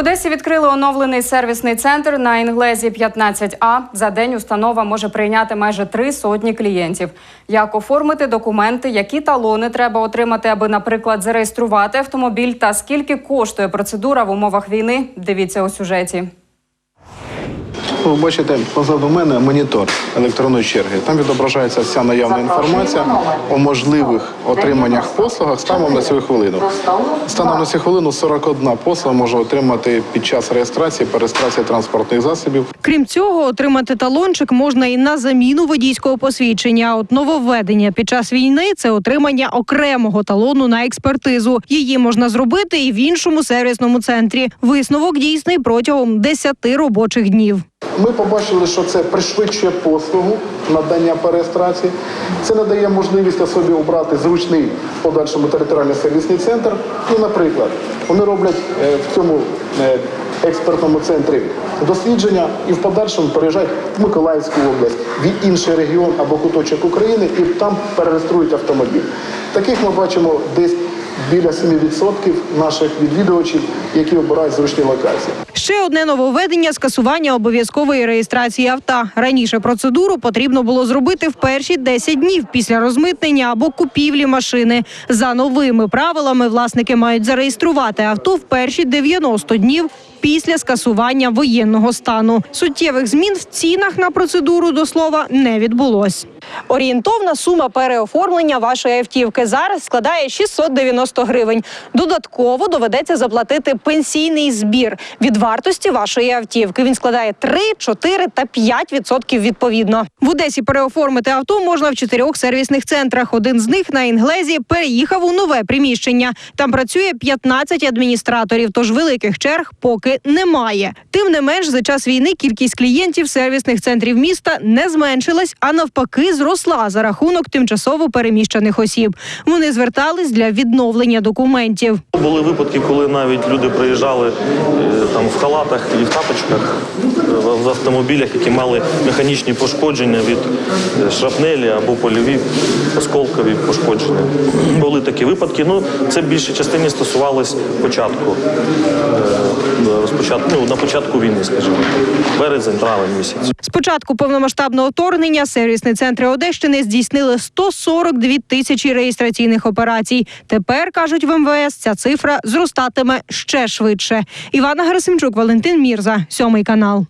Одесі відкрили оновлений сервісний центр на інглезі 15А. За день установа може прийняти майже три сотні клієнтів. Як оформити документи, які талони треба отримати, аби, наприклад, зареєструвати автомобіль, та скільки коштує процедура в умовах війни? Дивіться у сюжеті. Ви бачите позаду мене монітор електронної черги. Там відображається вся наявна інформація о можливих отриманнях послугах станом на цю хвилину. Станом на цю хвилину 41 послуга може отримати під час реєстрації, перереєстрації транспортних засобів. Крім цього, отримати талончик можна і на заміну водійського посвідчення. А От нововведення під час війни це отримання окремого талону на експертизу. Її можна зробити і в іншому сервісному центрі. Висновок дійсний протягом 10 робочих днів. Ми побачили, що це пришвидшує послугу надання перереєстрації. Це надає можливість особі обрати зручний подальшому територіальний сервісний центр. І, наприклад, вони роблять е, в цьому е, експертному центрі дослідження і в подальшому переїжджають в Миколаївську область, в інший регіон або куточок України і там перереєструють автомобіль. Таких ми бачимо десь біля 7% наших відвідувачів, які обирають зручні локації. Ще одне нововведення – скасування обов'язкової реєстрації авто. Раніше процедуру потрібно було зробити в перші 10 днів після розмитнення або купівлі машини. За новими правилами власники мають зареєструвати авто в перші 90 днів після скасування воєнного стану. Суттєвих змін в цінах на процедуру до слова не відбулось. Орієнтовна сума переоформлення вашої автівки зараз складає 690 гривень. Додатково доведеться заплатити пенсійний збір від вартості вашої автівки. Він складає 3, 4 та 5 відсотків відповідно. В Одесі переоформити авто можна в чотирьох сервісних центрах. Один з них на інглезі переїхав у нове приміщення. Там працює 15 адміністраторів, тож великих черг поки немає. Тим не менш, за час війни кількість клієнтів сервісних центрів міста не зменшилась, а навпаки, зросла за рахунок тимчасово переміщених осіб. Вони звертались для відновлення документів. Були випадки, коли навіть люди приїжджали е, там в халатах і в тапочках е, в автомобілях, які мали механічні пошкодження від е, шрапнелі або польові осколкові пошкодження. Були такі випадки. Ну це більше частині стосувалось початку розпочатку, ну, на початку війни, скажімо, березень, травень місяць. З початку повномасштабного вторгнення сервісні центри Одещини здійснили 142 тисячі реєстраційних операцій. Тепер кажуть в МВС, ця цифра зростатиме ще швидше. Івана Герасимчук, Валентин Мірза, сьомий канал.